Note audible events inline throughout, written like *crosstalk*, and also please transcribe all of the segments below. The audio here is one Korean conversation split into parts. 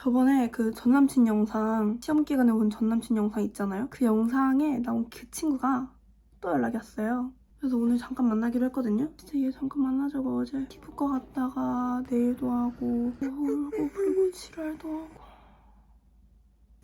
저번에 그 전남친 영상 시험 기간에 온 전남친 영상 있잖아요. 그 영상에 나온 그 친구가 또 연락이 왔어요. 그래서 오늘 잠깐 만나기로 했거든요. 진짜 얘 잠깐 만나자고 어제 피부과 갔다가 내일도 하고 울고 불고 지랄도 하고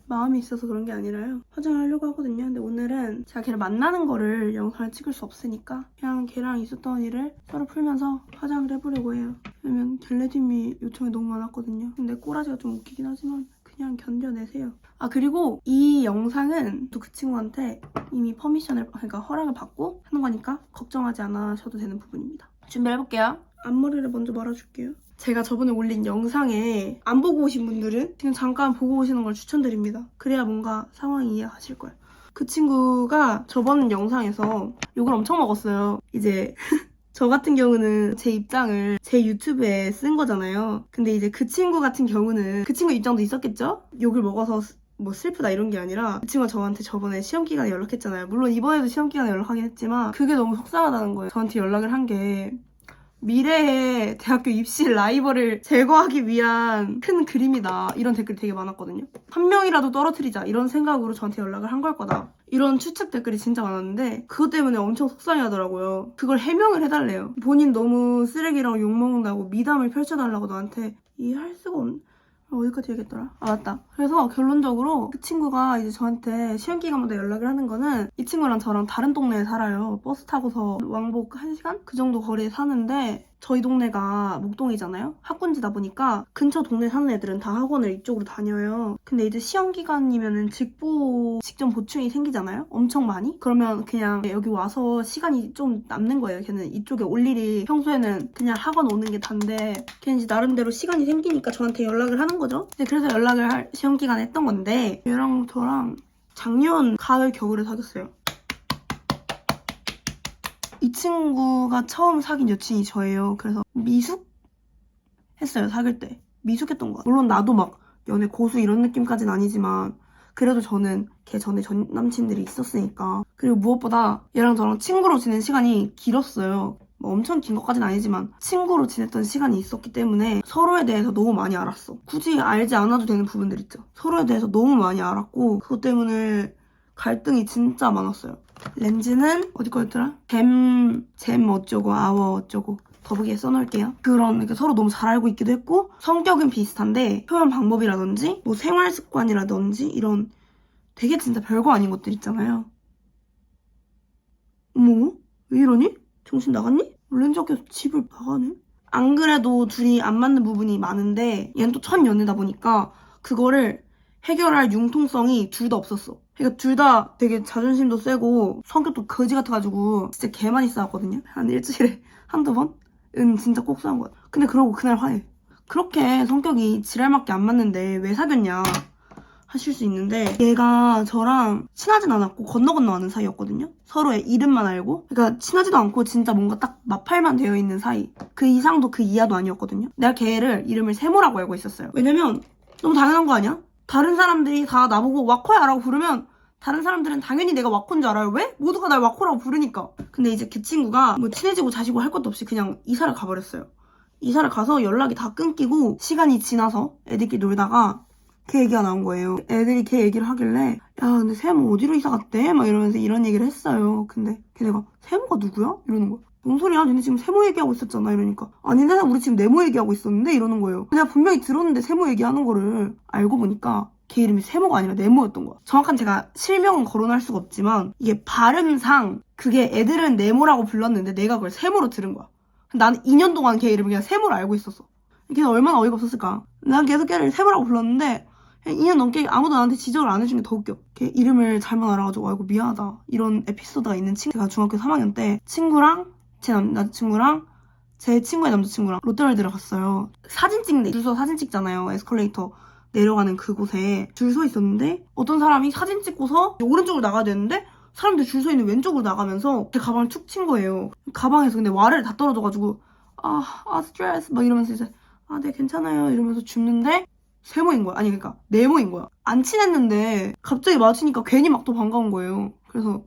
마음이 있어서 그런 게 아니라요. 화장을 하려고 하거든요. 근데 오늘은 제가 걔를 만나는 거를 영상을 찍을 수 없으니까 그냥 걔랑 있었던 일을 서로 풀면서 화장을 해보려고 해요. 왜냐면 겟레디미 요청이 너무 많았거든요. 근데 꼬라지가 좀 웃기긴 하지만 그냥 견뎌내세요. 아 그리고 이 영상은 또 그 친구한테 이미 퍼미션을 그러니까 허락을 받고 하는 거니까 걱정하지 않으셔도 되는 부분입니다. 준비해볼게요. 앞머리를 먼저 말아줄게요. 제가 저번에 올린 영상에 안 보고 오신 분들은 지금 잠깐 보고 오시는 걸 추천드립니다. 그래야 뭔가 상황이 이해하실 거예요. 그 친구가 저번 영상에서 욕을 엄청 먹었어요. 이제 *laughs* 저 같은 경우는 제 입장을 제 유튜브에 쓴 거잖아요. 근데 이제 그 친구 같은 경우는 그 친구 입장도 있었겠죠? 욕을 먹어서 뭐 슬프다 이런 게 아니라 그 친구가 저한테 저번에 시험 기간에 연락했잖아요. 물론 이번에도 시험 기간에 연락하긴 했지만 그게 너무 속상하다는 거예요. 저한테 연락을 한 게 미래의 대학교 입시 라이벌을 제거하기 위한 큰 그림이다. 이런 댓글이 되게 많았거든요. 한 명이라도 떨어뜨리자. 이런 생각으로 저한테 연락을 한 걸 거다. 이런 추측 댓글이 진짜 많았는데 그것 때문에 엄청 속상해 하더라고요. 그걸 해명을 해달래요. 본인 너무 쓰레기라고 욕먹는다고 미담을 펼쳐달라고 나한테 이해할 수가 없네. 어디까지 얘기했더라? 아 맞다. 그래서 결론적으로 그 친구가 이제 저한테 시험 기간마다 연락을 하는 거는 이 친구랑 저랑 다른 동네에 살아요. 버스 타고서 왕복 1시간? 그 정도 거리에 사는데 저희 동네가 목동이잖아요. 학군지다 보니까 근처 동네 사는 애들은 다 학원을 이쪽으로 다녀요. 근데 이제 시험 기간이면은 직보 직전 보충이 생기잖아요. 엄청 많이. 그러면 그냥 여기 와서 시간이 좀 남는 거예요. 걔는 이쪽에 올 일이 평소에는 그냥 학원 오는 게 단데 걔는 이제 나름대로 시간이 생기니까 저한테 연락을 하는 거죠. 그래서 연락을 할 시험 기간에 했던 건데 얘랑 저랑 작년 가을 겨울에 사귀었어요. 이 친구가 처음 사귄 여친이 저예요. 그래서 미숙 했어요 사귈 때 미숙했던 것 같아요. 물론 나도 막 연애 고수 이런 느낌까지는 아니지만 그래도 저는 걔 전에 전 남친들이 있었으니까 그리고 무엇보다 얘랑 저랑 친구로 지낸 시간이 길었어요. 뭐 엄청 긴 것까지는 아니지만 친구로 지냈던 시간이 있었기 때문에 서로에 대해서 너무 많이 알았어. 굳이 알지 않아도 되는 부분들 있죠. 서로에 대해서 너무 많이 알았고 그것 때문에 갈등이 진짜 많았어요. 렌즈는 어디 거였더라? 잼, 잼 어쩌고 아워 어쩌고 더보기에 써놓을게요. 그런 그러니까 서로 너무 잘 알고 있기도 했고 성격은 비슷한데 표현 방법이라든지 뭐 생활 습관이라든지 이런 되게 진짜 별거 아닌 것들 있잖아요. 어머 왜 이러니? 정신 나갔니? 렌즈 학교에서 집을 나가네? 안 그래도 둘이 안 맞는 부분이 많은데 얘는 또 첫 연애다 보니까 그거를 해결할 융통성이 둘 다 없었어. 그러니까 둘 다 되게 자존심도 세고 성격도 거지 같아가지고 진짜 개 많이 싸웠거든요. 한 일주일에 *laughs* 한두 번? 은 진짜 꼭 싸운 것 같아. 근데 그러고 그날 화해. 그렇게 성격이 지랄맞게 안 맞는데 왜 사귀었냐 하실 수 있는데 얘가 저랑 친하진 않았고 건너 건너 아는 사이였거든요. 서로의 이름만 알고. 그러니까 친하지도 않고 진짜 뭔가 딱 마팔만 되어 있는 사이. 그 이상도 그 이하도 아니었거든요. 내가 걔를 이름을 세모라고 알고 있었어요. 왜냐면 너무 당연한 거 아니야? 다른 사람들이 다 나보고 와코야라고 부르면 다른 사람들은 당연히 내가 와코인 줄 알아요. 왜? 모두가 날 와코라고 부르니까. 근데 이제 그 친구가 뭐 친해지고 자시고 할 것도 없이 그냥 이사를 가버렸어요. 이사를 가서 연락이 다 끊기고 시간이 지나서 애들끼리 놀다가 걔 얘기가 나온 거예요. 애들이 걔 얘기를 하길래 야 근데 세모 어디로 이사 갔대? 막 이러면서 이런 얘기를 했어요. 근데 걔네가 세모가 누구야? 이러는 거야. 뭔 소리야? 니네 지금 세모 얘기하고 있었잖아. 이러니까. 아니네, 우리 지금 네모 얘기하고 있었는데? 이러는 거예요. 내가 분명히 들었는데 세모 얘기하는 거를 알고 보니까 걔 이름이 세모가 아니라 네모였던 거야. 정확한 제가 실명은 거론할 수가 없지만 이게 발음상 그게 애들은 네모라고 불렀는데 내가 그걸 세모로 들은 거야. 나는 2년 동안 걔 이름을 그냥 세모로 알고 있었어. 걔는 얼마나 어이가 없었을까. 난 계속 걔를 세모라고 불렀는데 2년 넘게 아무도 나한테 지적을 안 해준 게 더 웃겨. 걔 이름을 잘못 알아가지고 아이고 미안하다. 이런 에피소드가 있는 친구. 제가 중학교 3학년 때 친구랑 제 남 자친구랑 제 친구의 남자친구랑 롯데월드를 갔어요. 사진 찍는데 줄 서 사진 찍잖아요. 에스컬레이터 내려가는 그곳에 줄 서 있었는데 어떤 사람이 사진 찍고서 오른쪽으로 나가야 되는데 사람들 줄 서 있는 왼쪽으로 나가면서 제 가방을 툭 친 거예요. 가방에서 근데 와르를 다 떨어져가지고 아, 아 스트레스 막 이러면서 이제 아, 네 괜찮아요 이러면서 줍는데 세모인 거야. 아니 그러니까 네모인 거야. 안 친했는데 갑자기 마주치니까 괜히 막더 반가운 거예요. 그래서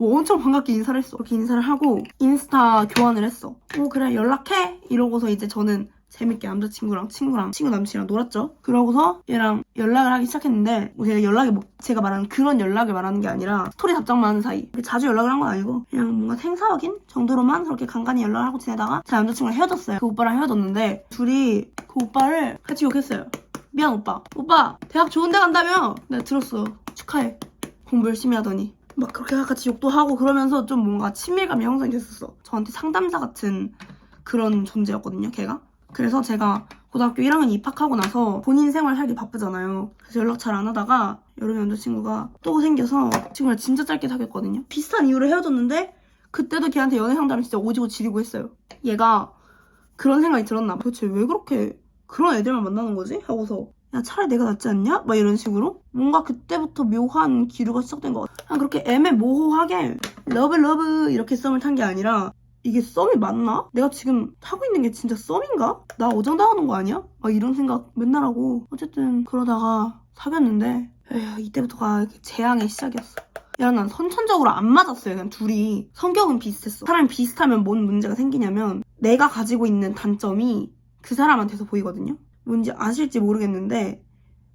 뭐 엄청 반갑게 인사를 했어. 그렇게 인사를 하고 인스타 교환을 했어. 어 그래 연락해 이러고서 이제 저는 재밌게 남자친구랑 친구랑 친구 남친이랑 놀았죠. 그러고서 얘랑 연락을 하기 시작했는데 뭐 제가 연락이 뭐 제가 말하는 그런 연락을 말하는 게 아니라 스토리 답장만 하는 사이. 이렇게 자주 연락을 한 건 아니고 그냥 뭔가 생사 확인 정도로만 그렇게 간간히 연락을 하고 지내다가 제 남자친구랑 헤어졌어요. 그 오빠랑 헤어졌는데 둘이 그 오빠를 같이 욕했어요. 미안 오빠. 오빠 대학 좋은 데 간다며? 내가 들었어. 축하해. 공부 열심히 하더니. 막 그렇게 같이 욕도 하고 그러면서 좀 뭔가 친밀감이 형성이 됐었어. 저한테 상담사 같은 그런 존재였거든요, 걔가. 그래서 제가 고등학교 1학년 입학하고 나서 본인 생활 살기 바쁘잖아요. 그래서 연락 잘 안 하다가 여름에 남자친구가 또 생겨서 친구를 진짜 짧게 사귀었거든요. 비슷한 이유로 헤어졌는데 그때도 걔한테 연애 상담을 진짜 오지고 지리고 했어요. 얘가 그런 생각이 들었나 봐. 도대체 왜 그렇게 그런 애들만 만나는 거지? 하고서 야 차라리 내가 낫지 않냐? 막 이런 식으로 뭔가 그때부터 묘한 기류가 시작된 것 같아. 그냥 그렇게 애매모호하게 러브 러브 이렇게 썸을 탄 게 아니라 이게 썸이 맞나? 내가 지금 타고 있는 게 진짜 썸인가? 나 어장당하는 거 아니야? 막 이런 생각 맨날 하고 어쨌든 그러다가 사귀었는데 에휴 이때부터가 재앙의 시작이었어. 야, 난 선천적으로 안 맞았어요. 그냥 둘이. 성격은 비슷했어. 사람이 비슷하면 뭔 문제가 생기냐면, 내가 가지고 있는 단점이 그 사람한테서 보이거든요? 뭔지 아실지 모르겠는데,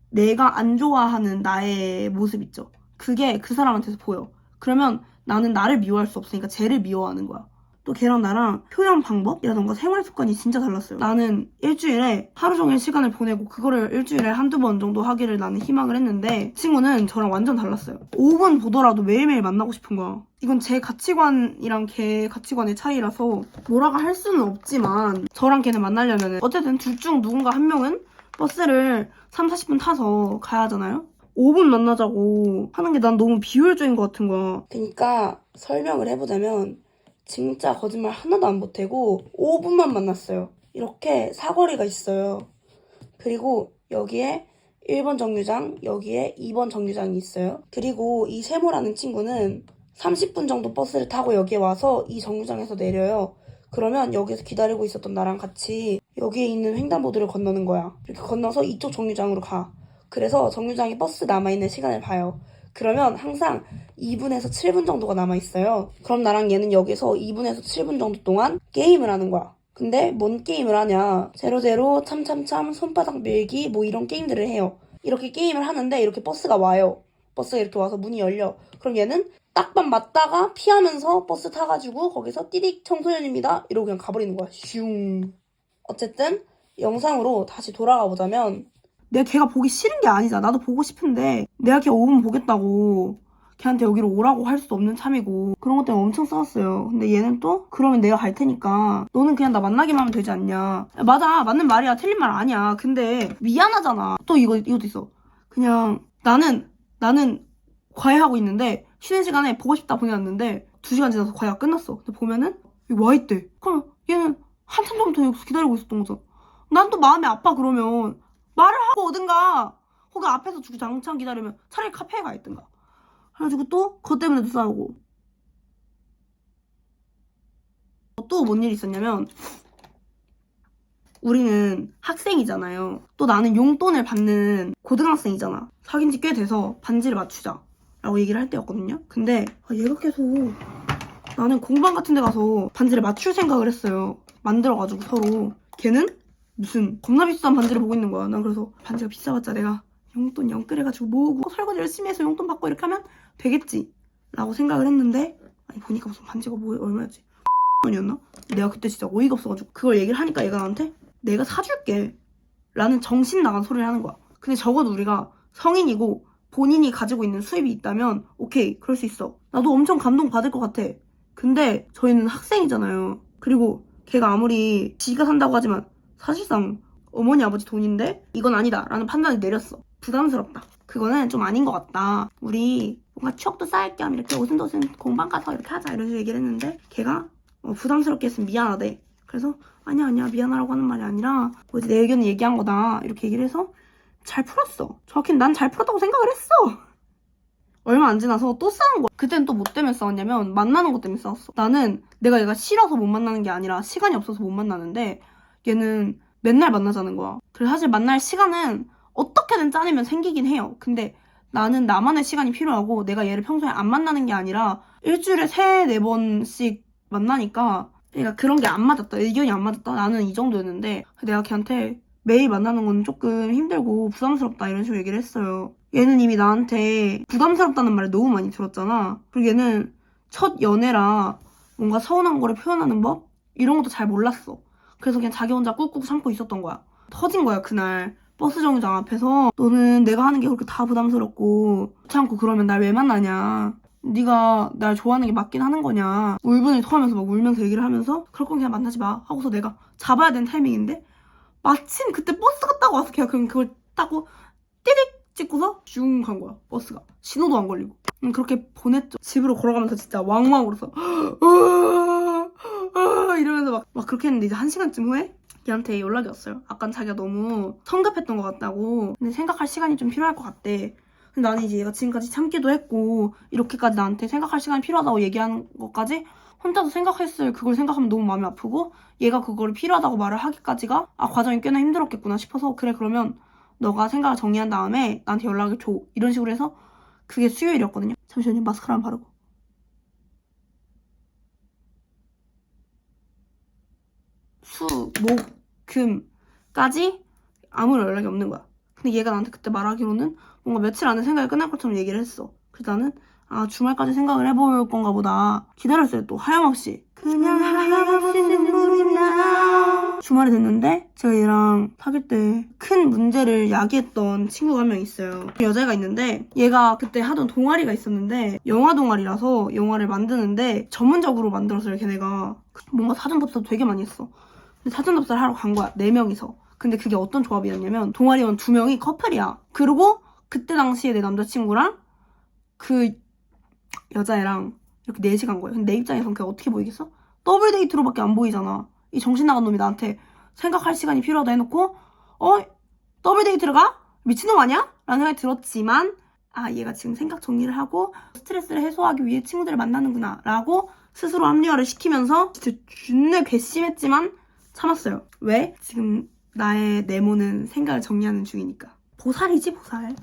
내가 안 좋아하는 나의 모습 있죠? 그게 그 사람한테서 보여. 그러면 나는 나를 미워할 수 없으니까 쟤를 미워하는 거야. 또 걔랑 나랑 표현 방법이라던가 생활 습관이 진짜 달랐어요. 나는 일주일에 하루 종일 시간을 보내고 그거를 일주일에 한두 번 정도 하기를 나는 희망을 했는데 친구는 저랑 완전 달랐어요. 5분 보더라도 매일매일 만나고 싶은 거야. 이건 제 가치관이랑 걔 가치관의 차이라서 뭐라고 할 수는 없지만 저랑 걔는 만나려면 어쨌든 둘 중 누군가 한 명은 버스를 3, 40분 타서 가야 하잖아요. 5분 만나자고 하는 게 난 너무 비효율적인 것 같은 거야. 그러니까 설명을 해보자면 진짜 거짓말 하나도 안 보태고 5분만 만났어요. 이렇게 사거리가 있어요. 그리고 여기에 1번 정류장, 여기에 2번 정류장이 있어요. 그리고 이 세모라는 친구는 30분 정도 버스를 타고 여기에 와서 이 정류장에서 내려요. 그러면 여기서 기다리고 있었던 나랑 같이 여기에 있는 횡단보도를 건너는 거야. 이렇게 건너서 이쪽 정류장으로 가. 그래서 정류장에 버스 남아있는 시간을 봐요. 그러면 항상 2분에서 7분 정도가 남아있어요. 그럼 나랑 얘는 여기서 2분에서 7분 정도 동안 게임을 하는 거야. 근데 뭔 게임을 하냐. 제로제로, 참참참, 손바닥 밀기, 뭐 이런 게임들을 해요. 이렇게 게임을 하는데 이렇게 버스가 와요. 버스가 이렇게 와서 문이 열려. 그럼 얘는 딱밤 맞다가 피하면서 버스 타가지고 거기서 띠릭 청소년입니다. 이러고 그냥 가버리는 거야. 슝. 어쨌든 영상으로 다시 돌아가 보자면 내가 걔가 보기 싫은 게 아니잖아. 나도 보고 싶은데 내가 걔 5분 보겠다고 걔한테 여기로 오라고 할 수도 없는 참이고 그런 것 때문에 엄청 싸웠어요. 근데 얘는 또 그러면 내가 갈 테니까 너는 그냥 나 만나기만 하면 되지 않냐. 야, 맞아 맞는 말이야 틀린 말 아니야. 근데 미안하잖아. 또 이거 이것도 있어. 그냥 나는 나는 과외하고 있는데 쉬는 시간에 보고 싶다 보내놨는데 2시간 지나서 과외가 끝났어. 근데 보면은 여기 와 있대. 그럼 얘는 한참 전부터 여기서 기다리고 있었던 거잖아. 난또 마음이 아파 그러면 말을 하고 오든가 혹은 앞에서 주구장창 기다리면 차라리 카페에 가 있든가 그래가지고 또 그것 때문에도 싸우고 또 뭔 일이 있었냐면 우리는 학생이잖아요 또 나는 용돈을 받는 고등학생이잖아 사귄 지 꽤 돼서 반지를 맞추자 라고 얘기를 할 때였거든요 근데 아, 얘가 계속 나는 공방 같은 데 가서 반지를 맞출 생각을 했어요 만들어가지고 서로 걔는 무슨 겁나 비싼 반지를 보고 있는 거야. 난 그래서 반지가 비싸봤자 내가 용돈 영끌해가지고 모으고 설거지 열심히 해서 용돈 받고 이렇게 하면 되겠지. 라고 생각을 했는데 아니 보니까 무슨 반지가 뭐 얼마였지? 원이었나? 내가 그때 진짜 어이가 없어가지고 그걸 얘기를 하니까 얘가 나한테 내가 사줄게 라는 정신 나간 소리를 하는 거야. 근데 적어도 우리가 성인이고 본인이 가지고 있는 수입이 있다면 오케이 그럴 수 있어. 나도 엄청 감동 받을 것 같아. 근데 저희는 학생이잖아요. 그리고 걔가 아무리 지가 산다고 하지만 사실상 어머니 아버지 돈인데 이건 아니다 라는 판단을 내렸어 부담스럽다 그거는 좀 아닌 것 같다 우리 뭔가 추억도 쌓을 겸 이렇게 오순도순 공방 가서 이렇게 하자 이런 식으로 얘기를 했는데 걔가 어, 부담스럽게 했으면 미안하대 그래서 아니야 아니야 미안하라고 하는 말이 아니라 뭐 이제 내 의견을 얘기한 거다 이렇게 얘기를 해서 잘 풀었어 정확히는 난 잘 풀었다고 생각을 했어 얼마 안 지나서 또 싸운 거야. 그땐 또 뭐 때문에 싸웠냐면 만나는 것 때문에 싸웠어. 나는 내가 얘가 싫어서 못 만나는 게 아니라 시간이 없어서 못 만나는데 얘는 맨날 만나자는 거야. 그래서 사실 만날 시간은 어떻게든 짜내면 생기긴 해요. 근데 나는 나만의 시간이 필요하고 내가 얘를 평소에 안 만나는 게 아니라 일주일에 세, 네 번씩 만나니까 그러니까 그런 게 안 맞았다. 의견이 안 맞았다. 나는 이 정도였는데 내가 걔한테 매일 만나는 건 조금 힘들고 부담스럽다 이런 식으로 얘기를 했어요. 얘는 이미 나한테 부담스럽다는 말을 너무 많이 들었잖아. 그리고 얘는 첫 연애라 뭔가 서운한 거를 표현하는 법? 이런 것도 잘 몰랐어. 그래서 그냥 자기 혼자 꾹꾹 참고 있었던 거야. 터진 거야, 그날. 버스 정류장 앞에서 너는 내가 하는 게 그렇게 다 부담스럽고 참고 그러면 날 왜 만나냐. 네가 날 좋아하는 게 맞긴 하는 거냐. 울분을 토하면서 막 울면서 얘기를 하면서 그럴 거면 그냥 만나지 마. 하고서 내가 잡아야 되는 타이밍인데 마침 그때 버스가 따고 와서 걔가 그냥 그걸 따고 띠릭 찍고서 슝 간 거야 버스가. 신호도 안 걸리고. 음, 그렇게 보냈죠. 집으로 걸어가면서 진짜 왕왕 울어서 으아, 으아 이러면서 막, 막 그렇게 했는데 이제 한 시간쯤 후에 걔한테 연락이 왔어요. 아까 자기가 너무 성급했던 것 같다고. 근데 생각할 시간이 좀 필요할 것 같대. 근데 나는 이제 얘가 지금까지 참기도 했고 이렇게까지 나한테 생각할 시간이 필요하다고 얘기하는 것까지 혼자서 생각했을 그걸 생각하면 너무 마음이 아프고 얘가 그거를 필요하다고 말을 하기까지가 아 과정이 꽤나 힘들었겠구나 싶어서 그래 그러면 너가 생각을 정리한 다음에 나한테 연락을 줘. 이런 식으로 해서 그게 수요일이었거든요. 잠시만요 마스카라 바르고. 수, 목, 금까지 아무런 연락이 없는 거야. 근데 얘가 나한테 그때 말하기로는 뭔가 며칠 안에 생각이 끝날 것처럼 얘기를 했어. 그래서 나는 아 주말까지 생각을 해볼 건가 보다. 기다렸어요 또. 하염없이. 그냥 하염없이 눈물이 나 주말이 됐는데 제가 얘랑 사귈 때 큰 문제를 야기했던 친구가 한 명 있어요. 여자애가 있는데 얘가 그때 하던 동아리가 있었는데 영화 동아리라서 영화를 만드는데 전문적으로 만들었어요 걔네가. 뭔가 사전 답사 되게 많이 했어. 근데 사전 답사를 하러 간 거야 네 명이서. 근데 그게 어떤 조합이었냐면 동아리원 두 명이 커플이야. 그리고 그때 당시에 내 남자친구랑 그 여자애랑 이렇게 넷이 간 거예요. 근데 내 입장에선 그게 어떻게 보이겠어? 더블 데이트로밖에 안 보이잖아. 이 정신 나간 놈이 나한테 생각할 시간이 필요하다 해놓고 어? 더블 데이트를 가? 미친놈 아니야? 라는 생각이 들었지만 아 얘가 지금 생각 정리를 하고 스트레스를 해소하기 위해 친구들을 만나는구나 라고 스스로 합리화를 시키면서 진짜 준내 괘씸했지만 참았어요. 왜? 지금 나의 네모는 생각을 정리하는 중이니까. 보살이지 보살.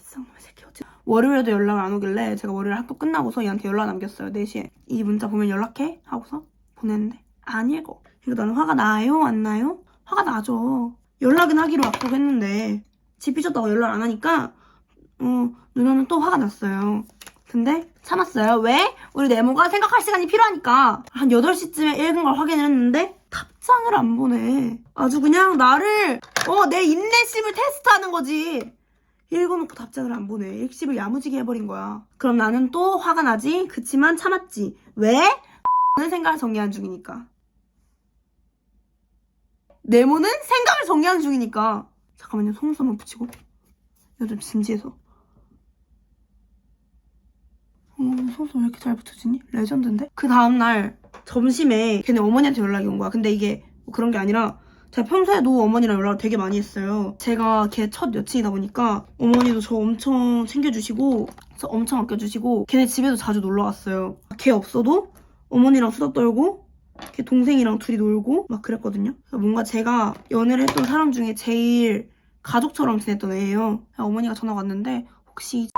이쌍놈의 새끼 어째 월요일에도 연락을 안 오길래 제가 월요일 학교 끝나고서 얘한테 연락 남겼어요. 4시에. 이 문자 보면 연락해? 하고서 보냈는데. 안 읽어 그러니까 나는 화가 나요? 안 나요? 화가 나죠. 연락은 하기로 약속했는데 집 삐졌다고 연락 안 하니까 어 누나는 또 화가 났어요. 근데 참았어요. 왜? 우리 네모가 생각할 시간이 필요하니까. 한 8시쯤에 읽은 걸 확인을 했는데 답장을 안 보내. 아주 그냥 나를 어 내 인내심을 테스트하는 거지 읽어놓고 답장을 안 보내. 일십을 야무지게 해버린 거야. 그럼 나는 또 화가 나지? 그치만 참았지. 왜? 는 생각을 정리하는 중이니까. 네모는 생각을 정리하는 중이니까. 잠깐만요. 속눈썹 한번 붙이고. 좀 진지해서. 어, 속눈썹 왜 이렇게 잘 붙여지니? 레전드인데? 그 다음날 점심에 걔네 어머니한테 연락이 온 거야. 근데 이게 뭐 그런 게 아니라 제가 평소에도 어머니랑 연락을 되게 많이 했어요. 제가 걔 첫 여친이다 보니까 어머니도 저 엄청 챙겨주시고 저 엄청 아껴주시고 걔네 집에도 자주 놀러 왔어요. 걔 없어도 어머니랑 수다 떨고 걔 동생이랑 둘이 놀고 막 그랬거든요. 뭔가 제가 연애를 했던 사람 중에 제일 가족처럼 지냈던 애예요. 어머니가 전화가 왔는데 혹시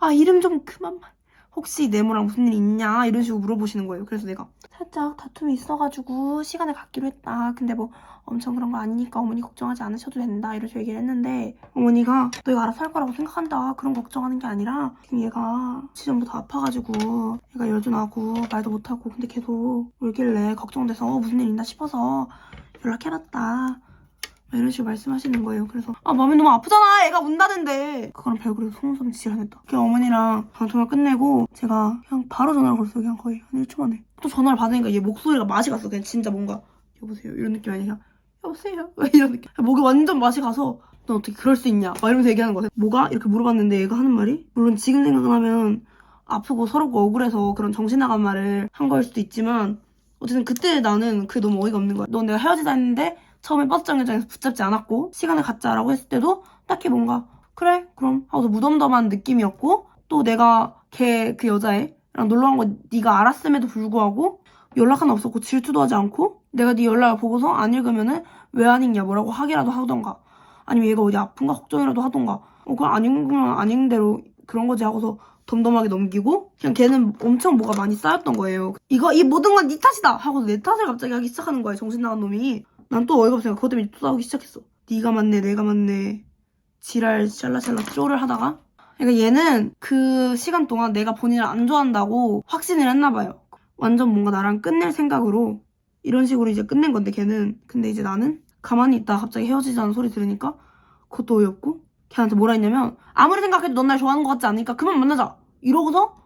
아 이름 좀 그만만 혹시 네모랑 무슨 일 있냐 이런 식으로 물어보시는 거예요. 그래서 내가 살짝 다툼이 있어가지고 시간을 갖기로 했다. 근데 뭐 엄청 그런 거 아니니까 어머니 걱정하지 않으셔도 된다 식으로 얘기를 했는데 어머니가 너 이거 알아서 할 거라고 생각한다. 그런 거 걱정하는 게 아니라 지금 얘가 지금부터 아파가지고 얘가 열도 나고 말도 못하고 근데 계속 울길래 걱정돼서 어, 무슨 일 있나 싶어서 연락해봤다. 막 이런 식으로 말씀하시는 거예요. 그래서 아 마음이 너무 아프잖아. 애가 운다는데 그거랑 별그래도 속눈썹이 지랄냈다. 그냥 어머니랑 방송을 끝내고 제가 그냥 바로 전화를 걸었어요. 그냥 거의 한 1초 만에. 또 전화를 받으니까 얘 목소리가 맛이 갔어. 그냥 진짜 뭔가 여보세요 이런 느낌 아니야. 여보세요 *laughs* 막 이런 느낌. 목이 완전 맛이 가서 넌 어떻게 그럴 수 있냐 막 이러면서 얘기하는 거야. 뭐가? 이렇게 물어봤는데 얘가 하는 말이 물론 지금 생각하면 아프고 서럽고 억울해서 그런 정신 나간 말을 한 거일 수도 있지만 어쨌든 그때 나는 그게 너무 어이가 없는 거야. 넌 내가 헤어지자 했는데 처음에 버스 정류장에서 붙잡지 않았고 시간을 갖자라고 했을 때도 딱히 뭔가 그래 그럼 하고서 무덤덤한 느낌이었고 또 내가 걔 그 여자애 랑 놀러 간 거 네가 알았음에도 불구하고 연락 하나 없었고 질투도 하지 않고 내가 네 연락을 보고서 안 읽으면은 왜 안 읽냐 뭐라고 하기라도 하던가 아니면 얘가 어디 아픈가 걱정이라도 하던가 어 그냥 안 읽으면 안 읽는 대로 그런 거지 하고서 덤덤하게 넘기고 그냥 걔는 엄청 뭐가 많이 쌓였던 거예요. 이거 이 모든 건 네 탓이다 하고 내 탓을 갑자기 하기 시작하는 거예요. 정신 나간 놈이. 난 또 어이가 없으니까 그것 때문에 또 싸우기 시작했어. 네가 맞네 내가 맞네 지랄 샬라샬라 쪼를 하다가 그러니까 얘는 그 시간 동안 내가 본인을 안 좋아한다고 확신을 했나 봐요. 완전 뭔가 나랑 끝낼 생각으로 이런 식으로 이제 끝낸 건데 걔는. 근데 이제 나는 가만히 있다가 갑자기 헤어지자는 소리 들으니까 그것도 어이없고 걔한테 뭐라 했냐면 아무리 생각해도 넌 날 좋아하는 것 같지 않으니까 그만 만나자! 이러고서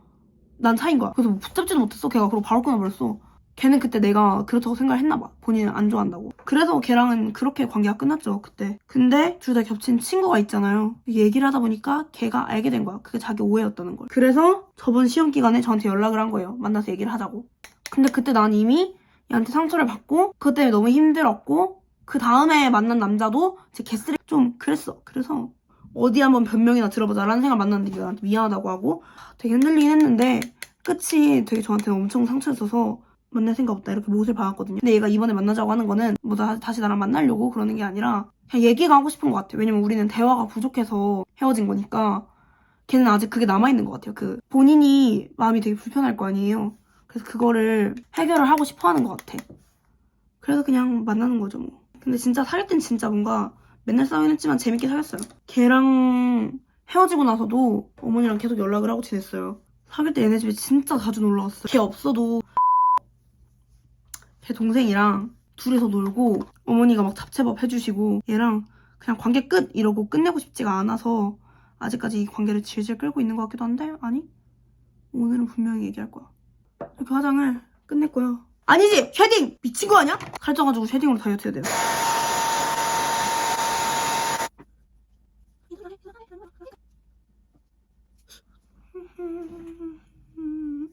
난 차인 거야. 그래서 뭐 붙잡지도 못했어. 걔가 그러고 바로 끊어버렸어 걔는 그때 내가 그렇다고 생각을 했나 봐. 본인을 안 좋아한다고. 그래서 걔랑은 그렇게 관계가 끝났죠 그때. 근데 둘 다 겹친 친구가 있잖아요. 얘기를 하다 보니까 걔가 알게 된 거야. 그게 자기 오해였다는 걸. 그래서 저번 시험 기간에 저한테 연락을 한 거예요. 만나서 얘기를 하자고. 근데 그때 난 이미 얘한테 상처를 받고 그것 때문에 너무 힘들었고 그 다음에 만난 남자도 제 개쓰레 좀 그랬어. 그래서 어디 한번 변명이나 들어보자라는 생각 만났는데 얘가 나한테 미안하다고 하고 되게 흔들리긴 했는데 끝이 되게 저한테는 엄청 상처였어서 만날 생각 없다 이렇게 못을 박았거든요. 근데 얘가 이번에 만나자고 하는 거는 뭐 다, 다시 나랑 만나려고 그러는 게 아니라 그냥 얘기가 하고 싶은 것 같아요. 왜냐면 우리는 대화가 부족해서 헤어진 거니까 걔는 아직 그게 남아있는 것 같아요. 그 본인이 마음이 되게 불편할 거 아니에요. 그래서 그거를 해결을 하고 싶어 하는 것 같아. 그래서 그냥 만나는 거죠, 뭐. 근데 진짜 사귈 땐 진짜 뭔가 맨날 싸우긴 했지만 재밌게 사귀었어요. 걔랑 헤어지고 나서도 어머니랑 계속 연락을 하고 지냈어요. 사귈 때 얘네 집에 진짜 자주 놀러 갔어요. 걔 없어도 걔 동생이랑 둘이서 놀고 어머니가 막 잡채밥 해주시고 얘랑 그냥 관계 끝 이러고 끝내고 싶지가 않아서 아직까지 이 관계를 질질 끌고 있는 것 같기도 한데 아니 오늘은 분명히 얘기할 거야. 이렇게 화장을 끝냈고요. 아니지! 쉐딩! 미친 거 아니야? 칼쪄가지고 쉐딩으로 다이어트 해야 돼요.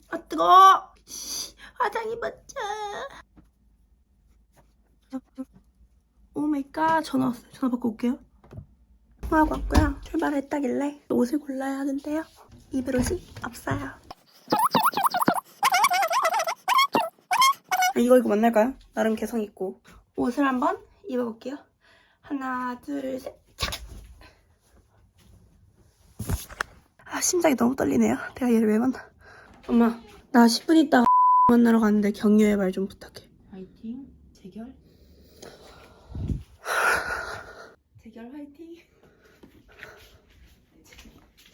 아 뜨거워! 씨, 화장이 멋져. 오 마이 갓 전화 왔어요. 전화 받고 올게요. 통화하고 왔고요. 출발을 했다길래 옷을 골라야 하는데요. 입을 옷이 없어요. 아, 이거 이거 만날까요? 나름 개성 있고 옷을 한번 입어볼게요. 하나, 둘, 셋. 착! 아 심장이 너무 떨리네요. 내가 얘를 왜 만나? 엄마, 나 10분 있다가 *laughs* 만나러 가는데 격려의 말 좀 부탁해. 화이팅 재결 재결 화이팅.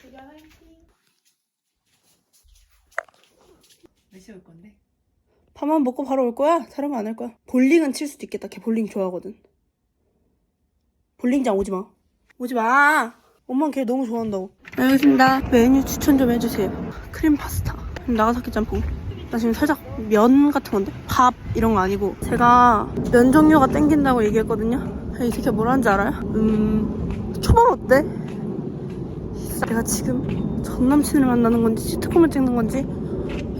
재결 화이팅. 몇 시에 올 건데? 밥만 먹고 바로 올 거야? 다른 거안할 거야. 볼링은 칠 수도 있겠다. 걔 볼링 좋아하거든. 볼링장 오지 마. 오지 마. 엄마는 걔 너무 좋아한다고. 알겠습니다. 메뉴 추천 좀 해주세요. 크림 파스타. 나가사키 짬뽕. 나 지금 살짝 면 같은 건데? 밥 이런 거 아니고. 제가 면 종류가 땡긴다고 얘기했거든요. 이 새끼가 뭐라는지 알아요? 음, 초밥 어때? 내가 지금 전 남친을 만나는 건지 시트콤을 찍는 건지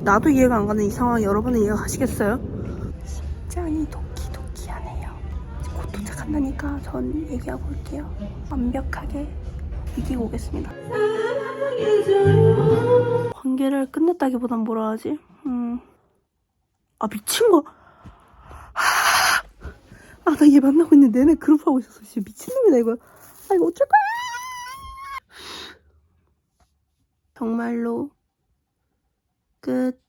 나도 이해가 안 가는 이 상황 여러분은 이해가 가시겠어요? 심장이 도끼도끼하네요. 곧 도착한다니까 전 얘기하고 올게요. 완벽하게 이기고 오겠습니다. 관계를 끝냈다기보단 뭐라 하지? 음. 아 미친 거. 아 나 얘 만나고 있는데 내내 그룹 하고 있었어. 진짜 미친놈이다 이거. 아 이거 어쩔 거야? 정말로 끝.